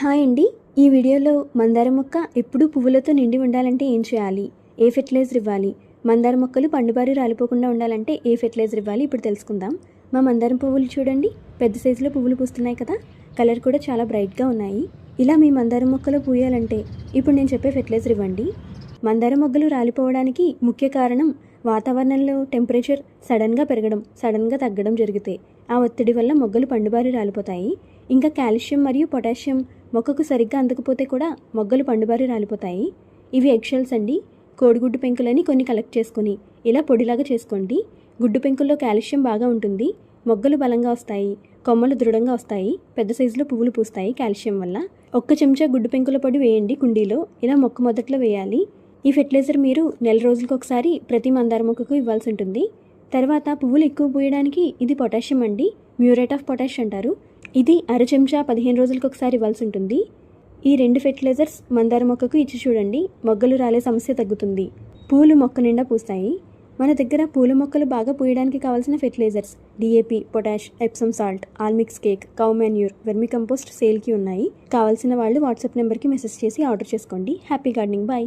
Hi అండి. ఈ వీడియోలో మందార మొక్క ఎప్పుడూ పువ్వులతో నిండి ఉండాలంటే ఏం చేయాలి? ఏ ఫెర్టిలైజర్ ఇవ్వాలి? మందార మొక్కలు పండుబారి రాలిపోకుండా ఉండాలంటే ఏ ఫెర్టిలైజర్ ఇవ్వాలి? ఇప్పుడు తెలుసుకుందాం. మా మందారం పువ్వులు చూడండి. పెద్ద సైజులో పువ్వులు పూస్తున్నాయి కదా. కలర్ కూడా చాలా బ్రైట్గా ఉన్నాయి. ఇలా మీ మందారం మొక్కలు పూయాలంటే ఇప్పుడు నేను చెప్పే ఫెర్టిలైజర్ ఇవ్వండి. మందార మొగ్గలు రాలిపోవడానికి ముఖ్య కారణం వాతావరణంలో టెంపరేచర్ సడన్గా పెరగడం సడన్గా తగ్గడం జరిగితే ఆ ఒత్తిడి వల్ల మొగ్గలు పండుబారి రాలిపోతాయి. ఇంకా కాల్షియం మరియు పొటాషియం మొక్కకు సరిగ్గా అందకపోతే కూడా మొగ్గలు పండుబారి రాలిపోతాయి. ఇవి ఎగ్షెల్స్ అండి. కోడిగుడ్డు పెంకులని కొన్ని కలెక్ట్ చేసుకొని ఇలా పొడిలాగా చేసుకోండి. గుడ్డు పెంకుల్లో కాల్షియం బాగా ఉంటుంది. మొగ్గలు బలంగా వస్తాయి. కొమ్మలు దృఢంగా వస్తాయి. పెద్ద సైజులో పువ్వులు పూస్తాయి కాల్షియం వల్ల. ఒక్క చెంచా గుడ్డు పెంకుల పొడి వేయండి కుండీలో. ఇలా మొక్క మొదట్లో వేయాలి. ఈ ఫెర్టిలైజర్ మీరు నెల రోజులకు ఒకసారి ప్రతి మందార మొక్కకు ఇవ్వాల్సి ఉంటుంది. తర్వాత పువ్వులు ఎక్కువ పూయడానికి ఇది పొటాషియం అండి. మ్యూరేట్ ఆఫ్ పొటాష్ అంటారు. ఇది అర చెంచా పదిహేను రోజులకు ఒకసారి ఇవ్వాల్సి ఉంటుంది. ఈ రెండు ఫెర్టిలైజర్స్ మందార మొక్కకు ఇచ్చి చూడండి మొగ్గలు రాలే సమస్య తగ్గుతుంది. పూలు మొక్క నిండా పూస్తాయి. మన దగ్గర పూల మొక్కలు బాగా పూయడానికి కావాల్సిన fertilizers DAP potash Epsom salt all mix cake cow manure vermicompost సేల్కి ఉన్నాయి. కావాల్సిన వాళ్ళు వాట్సాప్ నెంబర్కి మెసేజ్ చేసి ఆర్డర్ చేసుకోండి. Happy gardening. బాయ్